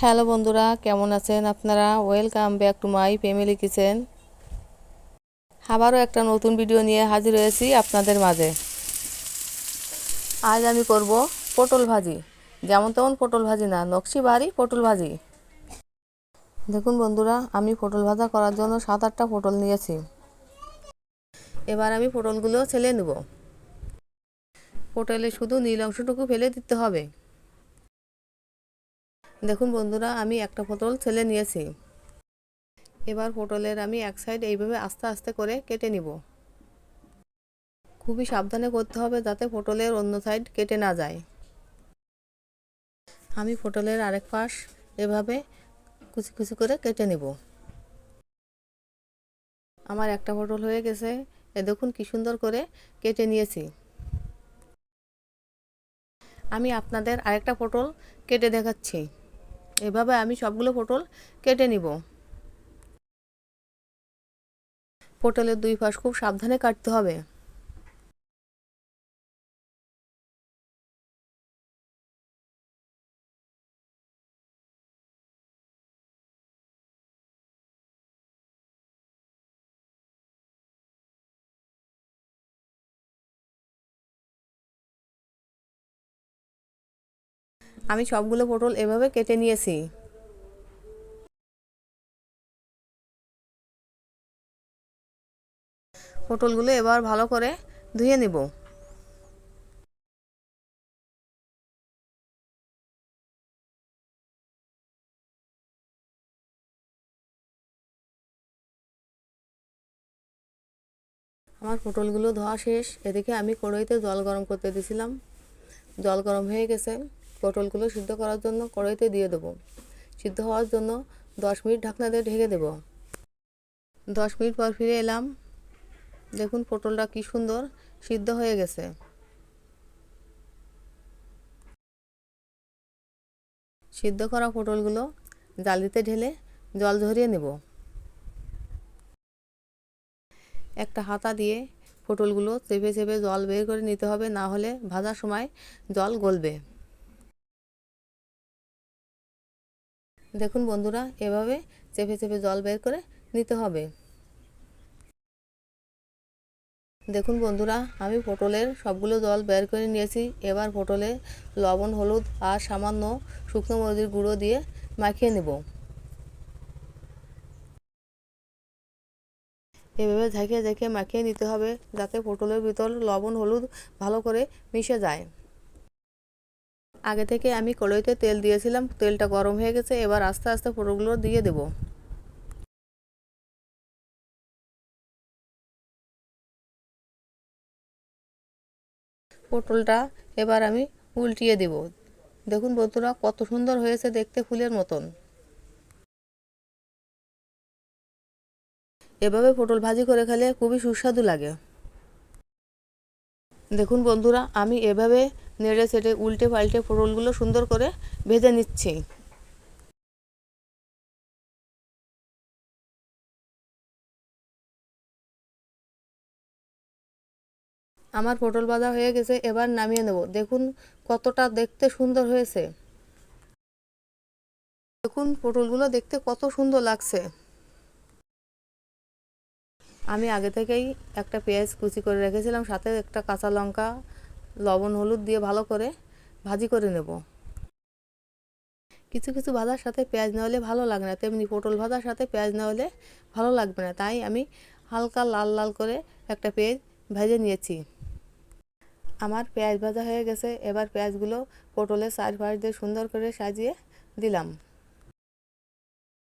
Hello বন্ধুরা, কেমন আছেন আপনারা? Welcome back to my family kitchen আবারও একটা নতুন ভিডিও নিয়ে হাজির হয়েছি আপনাদের মাঝে। আজ আমি করব পটল ভাজি। যেমন তেমন পটল ভাজি না, নকশি বাড়ি পটল ভাজি। দেখুন বন্ধুরা, আমি পটল ভাজা করার জন্য সাত আটটা পটল নিয়েছি। এবার আমি পটলগুলো ছেলে নেব। পটলে শুধু নীল অংশটুকু ফেলে দিতে হবে। দেখুন বন্ধুরা, আমি একটা পটল ছেলে নিয়েছি। এবার পটলের আমি এক সাইড এইভাবে আস্তে আস্তে করে কেটে নিব। খুবই সাবধানে করতে হবে যাতে পটলের অন্য সাইড কেটে না যায়। আমি পটলের আরেক পাশ এভাবে কুচি কুচি করে কেটে নিব। আমার একটা পটল হয়ে গেছে। এ দেখুন কি সুন্দর করে কেটে নিয়েছি। আমি আপনাদের আরেকটা পটল কেটে দেখাচ্ছি। এভাবে আমি সবগুলো পটল কেটে নিব। পটলের দুই পাশ খুব সাবধানে কাটতে হবে। আমি সবগুলো পটল এভাবে কেটে নিয়েছি। পটলগুলো এবার ভালো করে ধুয়ে নিব। আমার পটলগুলো ধোয়া শেষ, এদিকে আমি কড়াইতে জল গরম করতে দিয়েছিলাম। জল গরম হয়ে গেছে। পটলগুলো সিদ্ধ করার জন্য কড়াইতে দিয়ে দেবো। সিদ্ধ হওয়ার জন্য দশ মিনিট ঢাকনা দিয়ে ঢেকে দেবো। দশ মিনিট পর ফিরে এলাম। দেখুন পটলটা কি সুন্দর সিদ্ধ হয়ে গেছে। সিদ্ধ করা পটলগুলো জালিতে ঢেলে জল ঝরিয়ে নেব। একটা হাতা দিয়ে পটলগুলো চেপে চেপে জল বের করে নিতে হবে, না হলে ভাজার সময় জল গলবে। দেখুন বন্ধুরা, এভাবে চেপে চেপে জল বের করে নিতে হবে। দেখুন বন্ধুরা, আমি পটলের সবগুলো জল বের করে নিয়েছি। এবার পটলে লবণ, হলুদ আর সামান্য শুকনো মরিচের গুঁড়ো দিয়ে মাখিয়ে নেব। এভাবে ঝাঁকিয়ে ঝাঁকিয়ে মাখিয়ে নিতে হবে যাতে পটলের ভিতর লবণ, হলুদ ভালো করে মিশে যায়। আগে থেকে আমি কড়াইতে তেল দিয়েছিলাম, তেলটা গরম হয়ে গেছে, এবার আস্তে আস্তে পটলগুলো দিয়ে দেব। পটলটা এবার আমি উল্টিয়ে দেব। দেখুন বন্ধুরা, কত সুন্দর হয়েছে দেখতে ফুলের মতন। এভাবে পটল ভাজি করে খেলে খুবই সুস্বাদু লাগে। দেখুন বন্ধুরা, আমি এভাবে নেড়ে সেটে উল্টে পাল্টে পটলগুলো সুন্দর করে ভেজে নিচ্ছি। আমার পটল ভাজা হয়ে গেছে, এবার নামিয়ে নেব। দেখুন কতটা দেখতে সুন্দর হয়েছে। দেখুন পটলগুলো দেখতে কত সুন্দর লাগছে। আমি আগে থেকেই একটা পেঁয়াজ কুচি করে রেখেছিলাম, সাথে একটা কাঁচা লঙ্কা, লবণ, হলুদ দিয়ে ভালো করে ভাজি করে নেব। কিছু কিছু ভাজার সাথে পেঁয়াজ না হলে ভালো লাগে না, তেমনি পটল ভাজার সাথে পেঁয়াজ না হলে ভালো লাগবে না, তাই আমি হালকা লাল লাল করে একটা পেঁয়াজ ভেজে নিয়েছি। আমার পেঁয়াজ ভাজা হয়ে গেছে, এবার পেঁয়াজগুলো পটলের চারপাশ দিয়ে সুন্দর করে সাজিয়ে দিলাম।